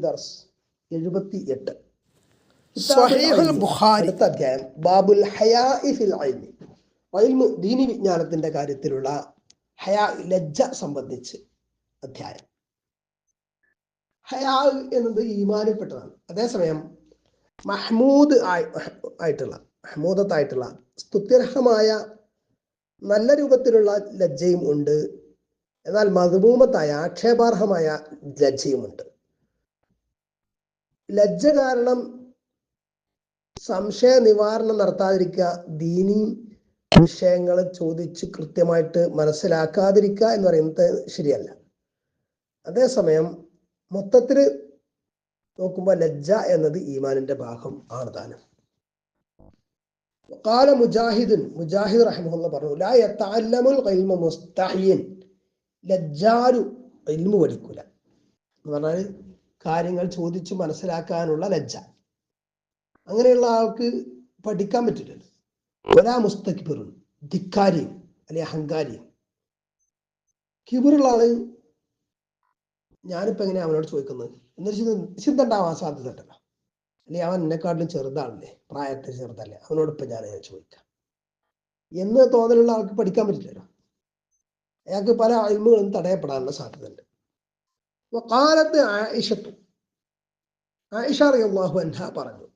ദർസ് എഴുപത്തി എട്ട് അടുത്ത അധ്യായം. ബാബുൽ ഫിൽ ദീനി വിജ്ഞാനത്തിന്റെ കാര്യത്തിലുള്ള ഹയാ ലജ്ജ സംബന്ധിച്ച് അധ്യായം. ഹയാ എന്നത് ഈമാനപ്പെട്ടതാണ് അതേസമയം മഹ്മൂദ് ആയി ആയിട്ടുള്ള മഹ്മൂദത്തായിട്ടുള്ള സ്തുത്യർഹമായ നല്ല രൂപത്തിലുള്ള ലജ്ജയും ഉണ്ട്. എന്നാൽ മധുമൂമത്തായ ആക്ഷേപാർഹമായ ലജ്ജയുമുണ്ട് ലജ്ജ കാരണം സംശയ നിവാരണം നടത്താതിരിക്കുക ദീനി വിഷയങ്ങൾ ചോദിച്ച് കൃത്യമായിട്ട് മനസ്സിലാക്കാതിരിക്കുക എന്ന് പറയുന്നത് ശരിയല്ല. അതേസമയം മൊത്തത്തിൽ നോക്കുമ്പോൾ ലജ്ജ എന്നത് ഈമാനിന്റെ ഭാഗം ആണ് താനും. കാല മുജാഹിദുൻ മുജാഹിദ് റഹിമുള്ള പറഞ്ഞു ലാ ലജ്ജാരു ഇൽമു പഠിക്കൂല എന്ന് പറഞ്ഞാൽ കാര്യങ്ങൾ ചോദിച്ചു മനസ്സിലാക്കാനുള്ള ലജ്ജ. അങ്ങനെയുള്ള ആൾക്ക് പഠിക്കാൻ പറ്റില്ലല്ലോ. ഒരാ മുസ്തക്ബിറുൻ ധിക്കാരിയും അല്ലെ അഹങ്കാരിയും. കിബിറുള്ള ആൾ ഞാനിപ്പോ എങ്ങനെയാ അവനോട് ചോദിക്കുന്നത്? എന്നൊരു ചിന്ത ഉണ്ടാവാൻ സാധ്യത ഉണ്ടല്ലോ. അല്ലെ അവൻ എന്നെക്കാട്ടിലും ചെറുതാണല്ലേ? പ്രായത്തെ ചെറുതല്ലേ? അവനോട് ഞാൻ അങ്ങനെ ചോദിക്കാം. എന്ന് തോന്നലുള്ള ആൾക്ക് പഠിക്കാൻ പറ്റില്ലല്ലോ. അയാൾക്ക് പല അഴിമുകളും തടയപ്പെടാനുള്ള സാധ്യത വക്കാലത്ത് ആയിഷത്തു ആയിഷ അള്ളാഹു അൻഹ പറഞ്ഞു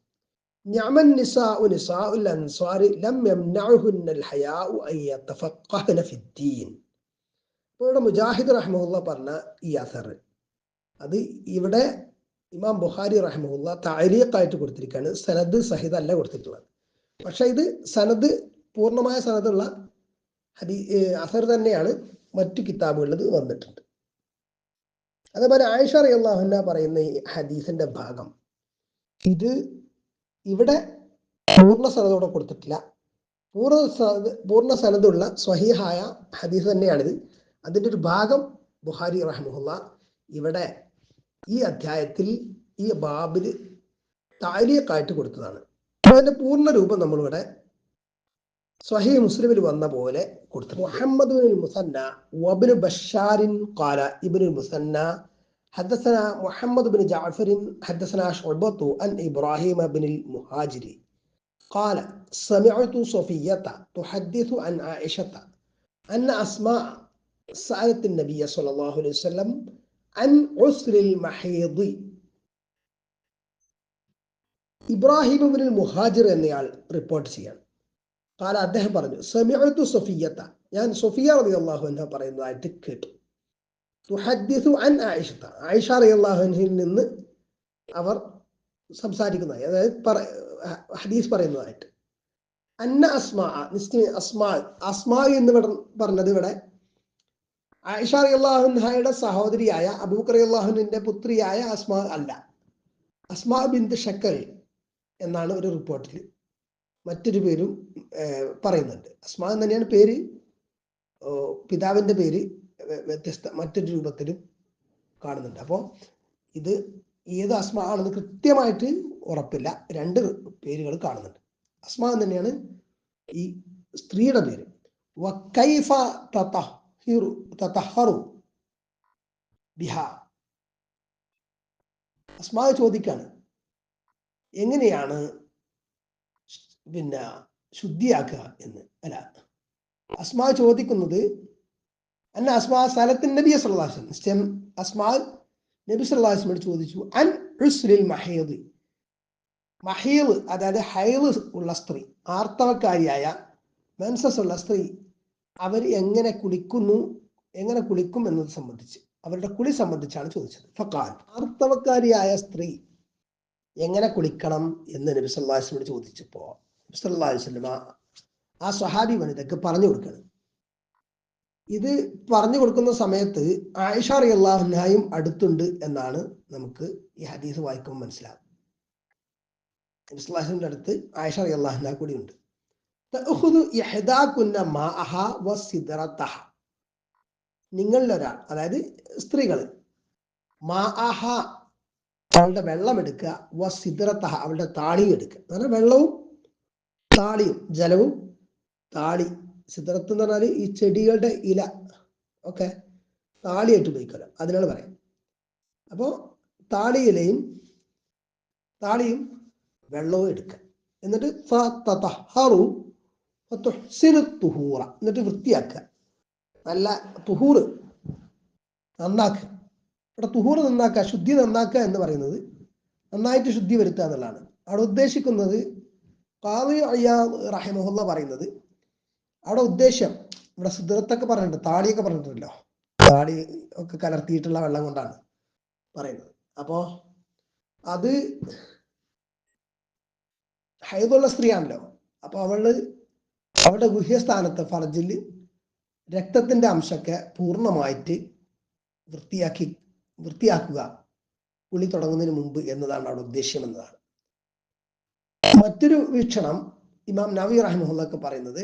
മുജാഹിദ് റഹ്മുല്ല പറഞ്ഞ ഈ അസർ അത് ഇവിടെ ഇമാം ബുഹാരി റഹ്മുല്ല താരീഖായിട്ട് കൊടുത്തിരിക്കുകയാണ്. സനദ് സഹിത അല്ല കൊടുത്തിട്ടുള്ളത്. പക്ഷെ ഇത് സനദ് പൂർണമായ സനദുള്ള ഹരി അസർ തന്നെയാണ് മറ്റു കിതാബുകളിൽ വന്നിട്ടുണ്ട്. അതേപോലെ ആയിഷ അറിയാഹുന്ന പറയുന്ന ഈ ഹദീസിന്റെ ഭാഗം. ഇത് ഇവിടെ പൂർണ സനതോടെ കൊടുത്തിട്ടില്ല. പൂർണ പൂർണ സനതുള്ള സ്വഹീഹായ ഹദീസ് തന്നെയാണിത്. അതിന്റെ ഒരു ഭാഗം ബുഹാരി റഹ്മുല്ല ഇവിടെ ഈ അധ്യായത്തിൽ ഈ ബാബിൽ താലിയക്കായിട്ട് കൊടുത്തതാണ്. അതിന്റെ പൂർണ രൂപം നമ്മളിവിടെ സ്വഹീ മുസ്ലിമിൽ വന്ന പോലെ കൊടുത്തു മുഹമ്മദ് ബിൻ മുസന്ന വബിന് ബഷാരിൻ കാല ഇബിന് മുസന്ന حدثنا محمد بن جعفر حدثنا شعبة عن إبراهيم بن المهاجر قال سمعت صفية تحدث عن عائشة أن أسماء سألت النبي صلى الله عليه وسلم عن عسر المحيض ഇബ്രാഹിം ബിൻ മുഹാജിർ എന്നയാൾ റിപ്പോർട്ട് ചെയ്യാൻ കാല അദ്ദേഹം പറഞ്ഞു സമയത്തു സഫിയത ഞാൻ സൊഫിയ റളിയല്ലാഹു അൻഹ പറയുന്നതായിട്ട് കേട്ടു. തുഹദ്ദിസു അൻ ആയിഷത്ത. ആയിഷ റളിയല്ലാഹുവിൽ നിന്ന് അവർ സംസാരിക്കുന്നതായി അതായത് ഹദീസ് പറയുന്നതായിട്ട്. അന്ന അസ്മാ നിശ്ചയ അസ്മാ അസ്മാ എന്ന് പറഞ്ഞത് ഇവിടെ ആയിഷ റളിയല്ലാഹുൻഹയുടെ സഹോദരിയായ അബൂക്കർ റളിയല്ലാഹുവിന്റെ പുത്രിയായ അസ്മാ അല്ല. അസ്മാ ബിന്ദ് ഷക്കൽ എന്നാണ് ഒരു റിപ്പോർട്ടിൽ മറ്റൊരു പേരും പറയുന്നുണ്ട്. അസ്മാ എന്ന് തന്നെയാണ് പേര്. പിതാവിന്റെ പേര് വ്യത്യസ്ത മറ്റൊരു രൂപത്തിലും കാണുന്നുണ്ട്. അപ്പോൾ ഇത് ഏത് അസ്മ ആണെന്ന് കൃത്യമായിട്ട് ഉറപ്പില്ല. രണ്ട് പേരുകൾ കാണുന്നുണ്ട്. അസ്മ എന്ന് തന്നെയാണ് ഈ സ്ത്രീയുടെ പേര്. വക്കൈഫ തതഹിറു അസ്മാ ചോദിക്കാണ് എങ്ങനെയാണ് പിന്നെ ശുദ്ധിയാക്കുക എന്ന്. അല്ല അസ്മാ ചോദിക്കുന്നത് അന്ന അസ്മാ സ്ഥലത്തിൻ നബി സല്ലാസ്ലം നിശ്ചയം അസ്മാ നബി സല്ലാസ്ലമോട് ചോദിച്ചു അൻ ഉസ്ലിൽ മഹേദ്? മഹീദ് അതായത് ഹൈദ് ഉള്ള സ്ത്രീ ആർത്തവക്കാരിയായ മെൻസസ് ഉള്ള സ്ത്രീ അവർ എങ്ങനെ കുളിക്കുന്നു എങ്ങനെ കുളിക്കും എന്നത് സംബന്ധിച്ച് അവരുടെ കുളി സംബന്ധിച്ചാണ് ചോദിച്ചത്. ഫക്കാൻ ആർത്തവക്കാരിയായ സ്ത്രീ എങ്ങനെ കുളിക്കണം എന്ന് നബി സല്ലാസ്ലമോട് ചോദിച്ചപ്പോ നബി സല്ലാഹു വസ്ലമ ആ സഹാബി വനിതക്ക് പറഞ്ഞു കൊടുക്കണം. ഇത് പറഞ്ഞു കൊടുക്കുന്ന സമയത്ത് ആയിഷ അള്ളാഹുനായും അടുത്തുണ്ട് എന്നാണ് നമുക്ക് ഈ ഹദീസ് വായിക്കുമ്പോൾ മനസ്സിലാവും ഇസ്ലാഹിന്റെ അടുത്ത് ആയിഷ അള്ളാഹുന കൂടി ഉണ്ട്. നിങ്ങളിൽ ഒരാൾ അതായത് സ്ത്രീകൾ മാ അഹ അവളുടെ വെള്ളം എടുക്കുക അവളുടെ താളിയും എടുക്കുക. എന്ന് വെള്ളവും താളിയും ജലവും താളി. സിദ്റത്ത് എന്ന് പറഞ്ഞാൽ ഈ ചെടികളുടെ ഇല ഒക്കെ താളിയായിട്ട് ഉപയോഗിക്കല്ലോ അതിനാണ് പറയാം അപ്പോൾ ഇലയും താളിയും വെള്ളവും എടുക്കുക. എന്നിട്ട് എന്നിട്ട് വൃത്തിയാക്കുക. നല്ല തുഹൂറ് നന്നാക്കുക. ഇവിടെ തുഹൂറ് നന്നാക്കുക ശുദ്ധി നന്നാക്കുക എന്ന് പറയുന്നത് നന്നായിട്ട് ശുദ്ധി വരുത്തുക എന്നുള്ളതാണ്. അവിടെ ഉദ്ദേശിക്കുന്നത് കാവി അയ്യാ റഹിമഹുല്ല പറയുന്നത്. അവിടെ ഉദ്ദേശം ഇവിടെ സുദൃത്തൊക്കെ പറഞ്ഞിട്ടുണ്ട് താടിയൊക്കെ പറഞ്ഞിട്ടുണ്ടല്ലോ. താളി ഒക്കെ കലർത്തിയിട്ടുള്ള വെള്ളം കൊണ്ടാണ് പറയുന്നത്. അപ്പോ അത് ഹൈദുള്ള സ്ത്രീയാണല്ലോ. അപ്പൊ അവൾ അവളുടെ ഗുഹ്യസ്ഥാനത്ത് ഫർജിൽ രക്തത്തിന്റെ അംശമൊക്കെ പൂർണമായിട്ട് വൃത്തിയാക്കി വൃത്തിയാക്കുക പുളി തുടങ്ങുന്നതിന് മുമ്പ് എന്നതാണ് അവിടെ ഉദ്ദേശ്യം എന്നതാണ്. മറ്റൊരു വീക്ഷണം ഇമാം നവി റഹിമുള്ളൊക്കെ പറയുന്നത്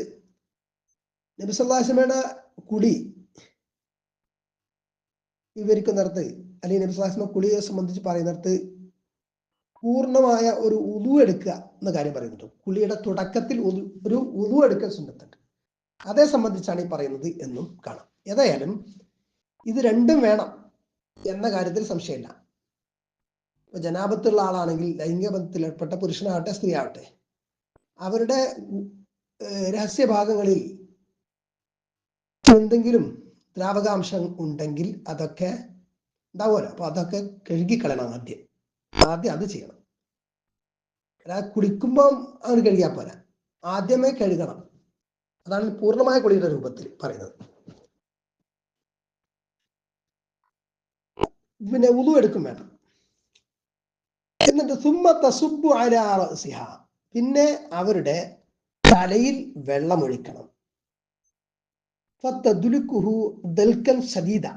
നബി സല്ലാസ്മയുടെ കുടി വിവരിക്കുന്നിടത്ത് അല്ലെങ്കിൽ നബി സല്ലാസ്മ കുളിയെ സംബന്ധിച്ച് പറയുന്നിടത്ത് പൂർണമായ ഒരു ഉതു എടുക്കുക എന്ന കാര്യം പറയുന്നുണ്ട്. കുളിയുടെ തുടക്കത്തിൽ ഒരു ഉതു എടുക്കാൻ സുന്നത്തുണ്ട്. അതേ സംബന്ധിച്ചാണ് ഈ പറയുന്നത് എന്നും കാണാം. ഏതായാലും ഇത് രണ്ടും വേണം എന്ന കാര്യത്തിൽ സംശയമില്ല. ജനാപത്തുള്ള ആളാണെങ്കിൽ ലൈംഗിക ബന്ധത്തിൽ ഏർപ്പെട്ട പുരുഷനാവട്ടെ സ്ത്രീ ആവട്ടെ അവരുടെ രഹസ്യഭാഗങ്ങളിൽ എന്തെങ്കിലും ദ്രാവകാംശം ഉണ്ടെങ്കിൽ അതൊക്കെ ഉണ്ടാവുമല്ലോ. അപ്പൊ അതൊക്കെ കഴുകിക്കളയണം ആദ്യം. ആദ്യം അത് ചെയ്യണം. കുളിക്കുമ്പോൾ അങ്ങനെ കഴുകിയാൽ പോരാ. ആദ്യമേ കഴുകണം. അതാണ് പൂർണമായ കുളിയുടെ രൂപത്തിൽ പറയുന്നത്. പിന്നെ ഉളു എടുക്കും വേണം. എന്നിട്ട് സുമ്മ തസുബു അലാറ സിഹ പിന്നെ അവരുടെ തലയിൽ വെള്ളമൊഴിക്കണം. സദീദ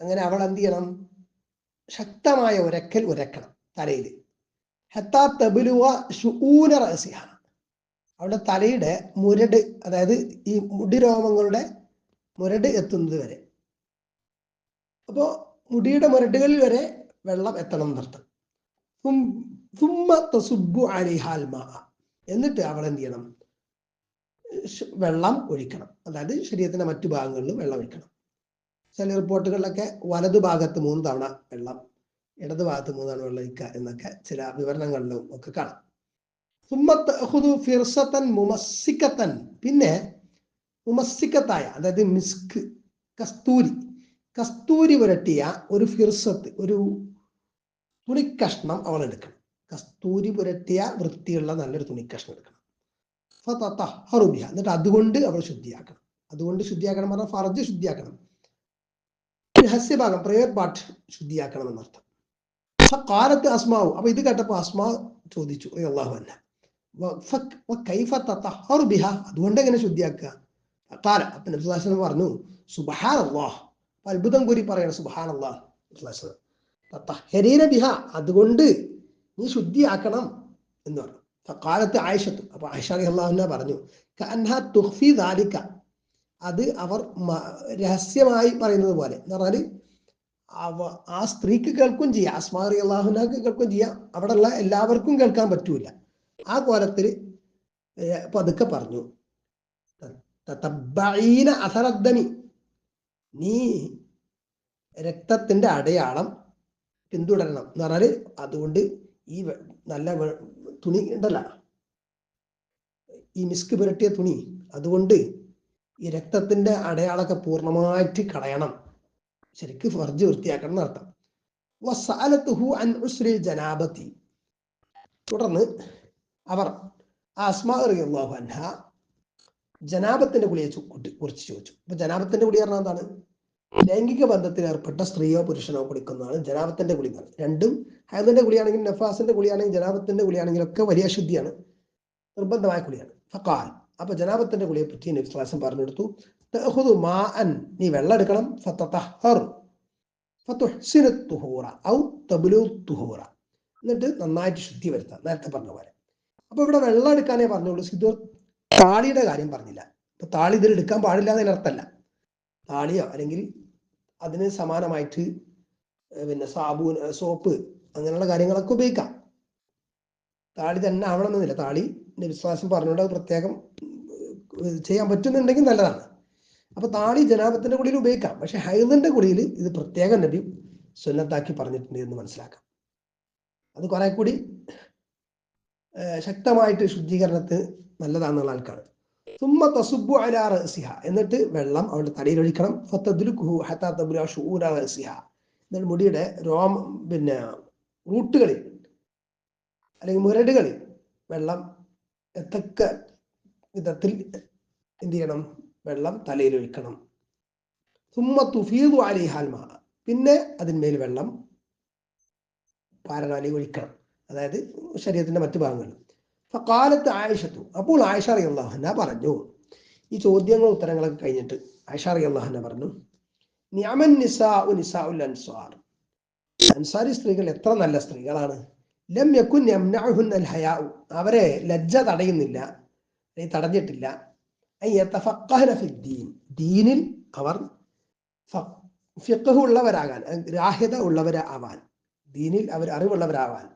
അങ്ങനെ അവൾ എന്ത് ചെയ്യണം? ശക്തമായ ഉരക്കൽ ഉരക്കണം തലയിൽ. ഹത്താ റസിഹ അവളുടെ തലയുടെ മുരട് അതായത് ഈ മുടിരോമങ്ങളുടെ മുരട് എത്തുന്നത് വരെ. അപ്പോ മുടിയുടെ മുരടുകളിൽ വരെ വെള്ളം എത്തണം എന്നർത്ഥം. എന്നിട്ട് അവൾ എന്ത് ചെയ്യണം? വെള്ളം ഒഴിക്കണം. അതായത് ശരീരത്തിന്റെ മറ്റു ഭാഗങ്ങളിൽ വെള്ളം ഒഴിക്കണം. ചില റിപ്പോർട്ടുകളിലൊക്കെ വലതു ഭാഗത്ത് മൂന്ന് തവണ വെള്ളം ഇടത് ഭാഗത്ത് മൂന്ന് തവണ വെള്ളം ഒഴിക്കുക എന്നൊക്കെ ചില വിവരണങ്ങളിലും ഒക്കെ കാണാം. മുമസിക്കത്തൻ പിന്നെ മുമസിക്കത്തായ അതായത് മിസ്ക് കസ്തൂരി. കസ്തൂരി പുരട്ടിയ ഒരു ഫിർസത്ത് ഒരു തുണിക്കഷ്ണം അവൾ എടുക്കണം കസ്തൂരി പുരട്ടിയ വൃത്തിയുള്ള നല്ലൊരു തുണിക്കഷ്ണം എടുക്കണം. എന്നിട്ട് അതുകൊണ്ട് അവൾ ശുദ്ധിയാക്കണം. അതുകൊണ്ട് ശുദ്ധിയാക്കണം പറഞ്ഞാൽ ഫർജ് ശുദ്ധിയാക്കണം. രഹസ്യഭാഗം പ്രയർ പാട്ട് ശുദ്ധിയാക്കണം എന്നർത്ഥം. കാലത്ത് അസ്മാവ് അപ്പൊ ഇത് കേട്ടപ്പോ അസ്മാ ചോദിച്ചു അള്ളാഹു അല്ല ബിഹ അതുകൊണ്ട് എങ്ങനെ ശുദ്ധിയാക്കുക? കാല അപ്പൊ പറഞ്ഞു സുബഹാൻ അള്ളാഹ് അത്ഭുതം കൂടി പറയണം സുബഹാൻ അള്ളാഹ് തത്തഹരീന ബിഹ അതുകൊണ്ട് നീ ശുദ്ധിയാക്കണം എന്ന് പറഞ്ഞു. കാലത്ത് ആയിഷത്തു അപ്പൊ ആയിഷ അള്ളാഹുന പറഞ്ഞു കഅൻഹ തുഖ്ഫി ദാലിക. അത് അവർ രഹസ്യമായി പറയുന്നത് പോലെ എന്ന് പറഞ്ഞാൽ അവ ആ സ്ത്രീക്ക് കേൾക്കും ചെയ്യാം അസ്മാറി അള്ളാഹുനാക്ക് കേൾക്കും ചെയ്യാം അവിടെയുള്ള എല്ലാവർക്കും കേൾക്കാൻ പറ്റൂല. ആ കോലത്തിൽ പതുക്കെ പറഞ്ഞു. അസറദ്ദമി നീ രക്തത്തിന്റെ അടയാളം പിന്തുടരണം എന്ന് പറഞ്ഞാൽ അതുകൊണ്ട് ഈ നല്ല തുണി ഉണ്ടല്ല. ഈ മിസ്ക് പുരട്ടിയ തുണി. അതുകൊണ്ട് ഈ രക്തത്തിന്റെ അടയാളൊക്കെ പൂർണമായിട്ട് കളയണം. ശരിക്ക് ഫർജ് വൃത്തിയാക്കണം എന്നർത്ഥം വസഅലത്തുഹു അൻ തുടർന്ന് അവർ ആ അസ്മാ അൻഹ ജനാബത്തിന്റെ കുളിയെ കുറിച്ച് ചോദിച്ചു. അപ്പൊ ജനാബത്തിന്റെ കുളി പറഞ്ഞാൽ എന്താണ്? ലൈംഗിക ബന്ധത്തിൽ ഏർപ്പെട്ട സ്ത്രീയോ പുരുഷനോ കുളിക്കുന്നതാണ് ജനാബത്തിന്റെ കുളികൾ രണ്ടും ഹൈദന്റെ കുളിയാണെങ്കിലും നഫാസിന്റെ കുളിയാണെങ്കിലും ജനാബത്തിന്റെ കുളിയാണെങ്കിലും ഒക്കെ വലിയ ശുദ്ധിയാണ്. നിർബന്ധമായ കുളിയാണ് ഫക്കാൽ അപ്പൊ ജനാബത്തിന്റെ കുളിയെ പറ്റി നബി പറഞ്ഞെടുത്തു നീ വെള്ളം എടുക്കണം. എന്നിട്ട് നന്നായിട്ട് ശുദ്ധി വരുത്താം നേരത്തെ പറഞ്ഞ പോലെ. അപ്പൊ ഇവിടെ വെള്ളം എടുക്കാനേ പറഞ്ഞുള്ളൂ. സിദ്ധു താളിയുടെ കാര്യം പറഞ്ഞില്ല. അപ്പൊ താളി ഇതിൽ എടുക്കാൻ പാടില്ല എന്നതിനർത്ഥമല്ല. താളിയോ അല്ലെങ്കിൽ അതിന് സമാനമായിട്ട് പിന്നെ സാബൂൻ സോപ്പ് അങ്ങനെയുള്ള കാര്യങ്ങളൊക്കെ ഉപയോഗിക്കാം. താളി തന്നെ ആവണമെന്നില്ല. താളി വിശ്വാസം പറഞ്ഞുകൊണ്ട് അത് പ്രത്യേകം ചെയ്യാൻ പറ്റുന്നുണ്ടെങ്കിൽ നല്ലതാണ്. അപ്പൊ താളി ജനാബത്തിന്റെ കുളിയിൽ ഉപയോഗിക്കാം. പക്ഷെ ഹൈദന്റെ കുളിയിൽ ഇത് പ്രത്യേക നബി സുന്നത്താക്കി പറഞ്ഞിട്ടുണ്ട് എന്ന് മനസ്സിലാക്കാം. അത് കുറെ കൂടി ശക്തമായിട്ട് ശുദ്ധീകരണത്തിന് നല്ലതാണെന്നുള്ള ആൾക്കാണ്. സുമ്മ തസുബു അലാ റസിഹ എന്നിട്ട് വെള്ളം അവളുടെ തലയിൽ ഒഴിക്കണം ഫത്തദ്രുക്കുഹു ഹത്താ എന്നിട്ട് മുടിയുടെ രോമ പിന്നെ റൂട്ടുകളിൽ അല്ലെങ്കിൽ മുരടുകളിൽ വെള്ളം എത്തക്ക വിധത്തിൽ എന്ത് ചെയ്യണം? വെള്ളം തലയിൽ ഒഴിക്കണം സുമ്മ തുഫീദു അലിഹാൽമ പിന്നെ അതിന്മേൽ വെള്ളം പാരനാലി ഒഴിക്കണം. അതായത് ശരീരത്തിന്റെ മറ്റു ഭാഗങ്ങളിൽ. ഫക്കാലത്ത് ആയിഷത്തു. അപ്പോൾ ആയിഷ അറിയാഹന പറഞ്ഞു ഈ ചോദ്യങ്ങൾ ഉത്തരങ്ങളൊക്കെ കഴിഞ്ഞിട്ട് ആയിഷ അറിയാഹന പറഞ്ഞു നിയമൻ നിസാ അൻസാർ അൻസാരി സ്ത്രീകൾ എത്ര നല്ല സ്ത്രീകളാണ്. ലം യക്കുൻ യംനഉഹുൻ അൽ ഹയാഉ അവരെ ലജ്ജ തടയുന്നില്ല തടഞ്ഞിട്ടില്ല. ദീനിൽ അവർ ഉള്ളവരാകാൻ ഗ്രാഹ്യത ഉള്ളവരാവാൻ. ദീനിൽ അവർ അറിവുള്ളവരാവാൻ.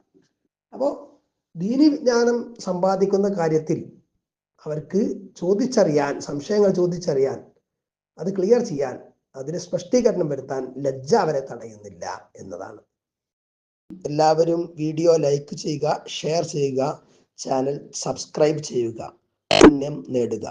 അപ്പോൾ ദീനി വിജ്ഞാനം സമ്പാദിക്കുന്ന കാര്യത്തിൽ അവർക്ക് ചോദിച്ചറിയാൻ സംശയങ്ങൾ ചോദിച്ചറിയാൻ അത് ക്ലിയർ ചെയ്യാൻ അതിന് സ്പഷ്ടീകരണം വരുത്താൻ ലജ്ജ അവരെ തടയുന്നില്ല എന്നതാണ്. എല്ലാവരും വീഡിയോ ലൈക്ക് ചെയ്യുക ഷെയർ ചെയ്യുക ചാനൽ സബ്സ്ക്രൈബ് ചെയ്യുക പുണ്യം നേടുക.